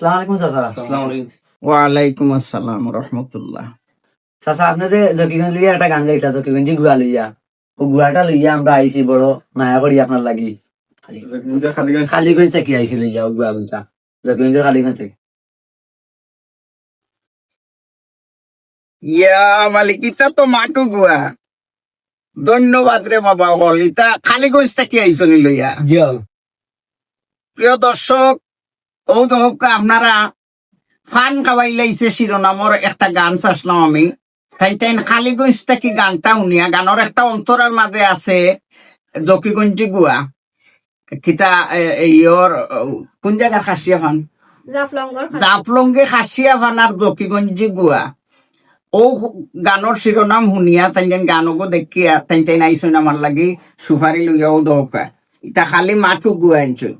আলাইকুম চাচা। ওয়ালাইকুম আসসালাম রহমতুল্লাহ। চাচা আপনি যে জকিগঞ্জ লইয়া একটা গান গাইতা জকিগঞ্জি গুয়া লইয়া ও গুয়াটা লইয়া আমরা আইছি বড় মায়া করি আপনার লাগি। খালিগঞ্জ থেকে আইছি লইয়া ও গুয়া গুলা জকিগঞ্জের খালিগঞ্জ থেকে ইয়া মালিক ইতা তো মাটু গুয়া ধন্যবাদ রে বাবা হল ইতা খালিগঞ্জ থেকে আইসনি লইয়া প্রিয় দর্শক ও দহক আপনারা ফান খাওয়াই লাইছে শিরোনামর একটা গান চাসলাম আমি। তাই তাই খালিগঞ্জ থেকে গানটা শুনিয়া গানের একটা অন্তরের মাঝে আছে জকিগঞ্জি গুয়া কিতা এইয়র কোন জায়গার খাসিয়া ফান? জাফলঙ্গে খাসিয়া ফানার জকিগঞ্জি গুয়া ও গানৰ শিৰোনাম শুনিয়া তাই গানকো দেখিয়া তাই তাই নাইছোন আমার লাগি সুপারি লইয়াও দহকা। ইতা খালি মাটু গুয়া আনছুন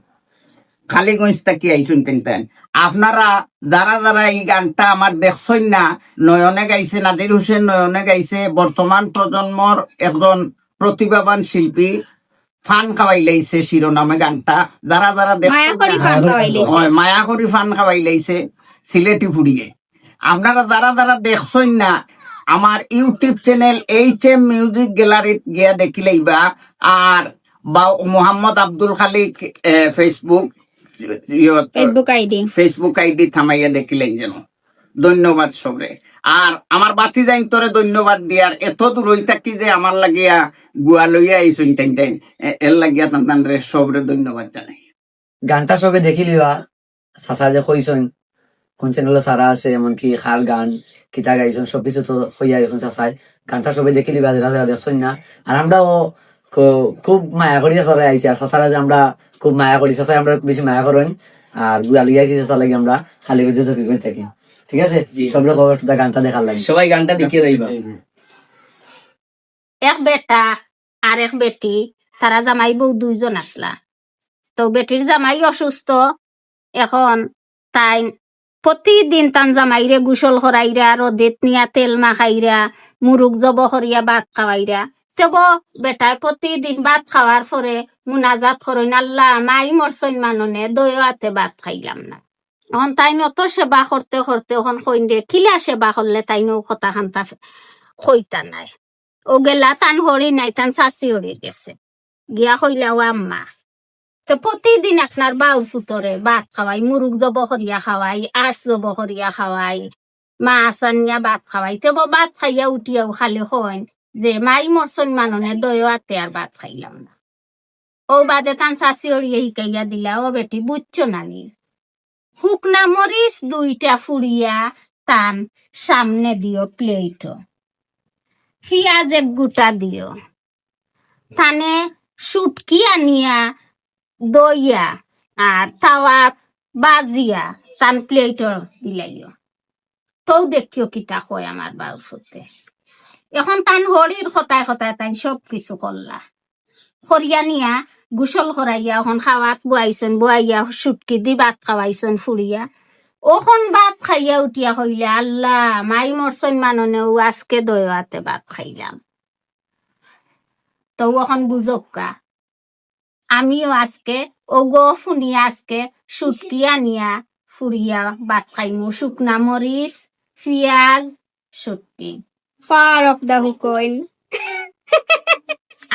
খালিগঞ্জ থেকে আইছুন তেন তেন আপনারা যারা যারা এই গানটা আমার দেখছেন না নয়নে গাইছে নাদির হোসেন নয়নে গাইছে বর্তমান প্রজন্মর একজন প্রতিভাবান শিল্পী ফান খাওয়াই লাইছে শিরোনামে গানটা। যারা যারা খাওয়াইলে হয় মায়া করি ফান খাওয়াই লাইছে সিলেটি ফুড়িয়ে। আপনারা যারা যারা দেখছেন না আমার YouTube channel H M music গ্যালারিত গিয়া দেখিলেইবা আর বা Mohammad Abdul Khalik Facebook Facebook ID Facebook থামাইয়া দেখিলেন যেন। ধন্যবাদ সবরে। আর আমার বাতি যাইন তোরে ধন্যবাদ দিয়ার। এত দূর হই থাকি যে আমার লাগিয়া গুয়া লইয়া আইসুন টাইম টাইম এর লাগিয়া তান রে সবরে ধন্যবাদ জানাই। গানটা সবে দেখি লিবা। চাচা যে কইছন কোন চ্যানেলে সারা আছে এমনকি খাল গান কিতা গাইছন সব কিছু তো হইয়া গেছেন চাচাই। গানটা সবে দেখি লিবা যারা যারা দেখছেন না। আর আমরাও খুব মায়া করি চাচারা আইছি। আর চাচারা যে আমরা খুব মায়া করি চাচাই আমরা বেশি মায়া করেন। আর লিয়ে আইছি চাচা লাগে আমরা খালি বেঁধে থাকি থাকি। ঠিক আছে? সব লোক গানটা দেখার লাগে। সবাই গানটা দেখিয়ে রইবা এক বেটা আর এক বেটি তারা জামাই বউ দুইজন আসলা। তো বেটির জামাই অসুস্থ। এখন তাই প্রতিদিন তান জামাইরে গুসল করাইরা রোদেত নিয়া তেল মাখাইরা মুরুগ জব করিয়া ভাত খাওয়াইরা। তব বেটায় প্রতিদিন ভাত খাওয়ার পরে মুনাজাত করেন আল্লাহ মাই মরসইন মাননে হাতে ভাত খাইলাম না। এখন তাই অত সেবা করতে করতে এখন কইন দে কিলা সেবা করলে তাই নৌ কথা খান্তা কইতা নাই। ও গেলা তান হরি নাই, তান চাষি হরি গেছে। গিয়া কইলা, ও আম্মা। তো প্রতিদিন আপনার বাউর ফুতরে ভাত খাওয়াই মুরুগ জব করিয়া খাওয়াই আঁশ জব করিয়া খাওয়াই মাছ আনিয়া ভাত খাওয়াই তো ভাত খাইয়া উঠিয়াও খালি হইন যে মাই মরসন মাননে দইও আতে আর ভাত খাইলাম না। ও বাদে তান চাষি হরিয়ে শিকাইয়া দিলা, ও বেটি বুঝছ নানি শুকনা মরিচ দুইটা ফুরিয়া তান সামনে দিও প্লেট পিঁয়াজ এক গোটা দিও। থানে সুটকি আনিয়া দইয়া আর তাওয়া বাজিয়া তান প্লেটর দিলাইও। তো দেখিও কিতা কয় আমার বাউ ফুতে এখন তান হরির কথায় কথায় তাই সব কিছু করলা করিয়া নিয়া, গুসল করাইয়া এখন খাওয়াত বুয়াইছেন বুয়াইয়া সুটকি দি ভাত খাওয়াইছেন ফুরিয়া ওখন ভাত খাইয়া উঠিয়া হইলে আল্লাহ, মাই মরছেন মাননেও, আজকে দয়াতে ভাত খাইলাম। তো ওখন বুঝকা আমিও আজকে ও গো ফুনিয়া আজকে সুটকি আনিয়া ফুরিয়া ভাত খাইমু। শুকনা মরিচ পিঁয়াজ সুটকি ফার অফ দা হুকইন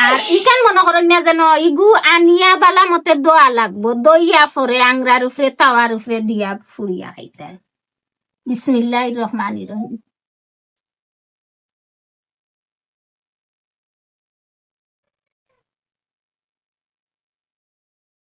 আর ইকান মনে করেন না যেন ইগু আনিয়া বালা মতে দোয়া লাগবো, দইয়া ফরে, আংরার উপরে, তাওয়ার উপরে দিয়া ফুরিয়া খাইতে। বিসমিল্লাহ রহমান রহিম।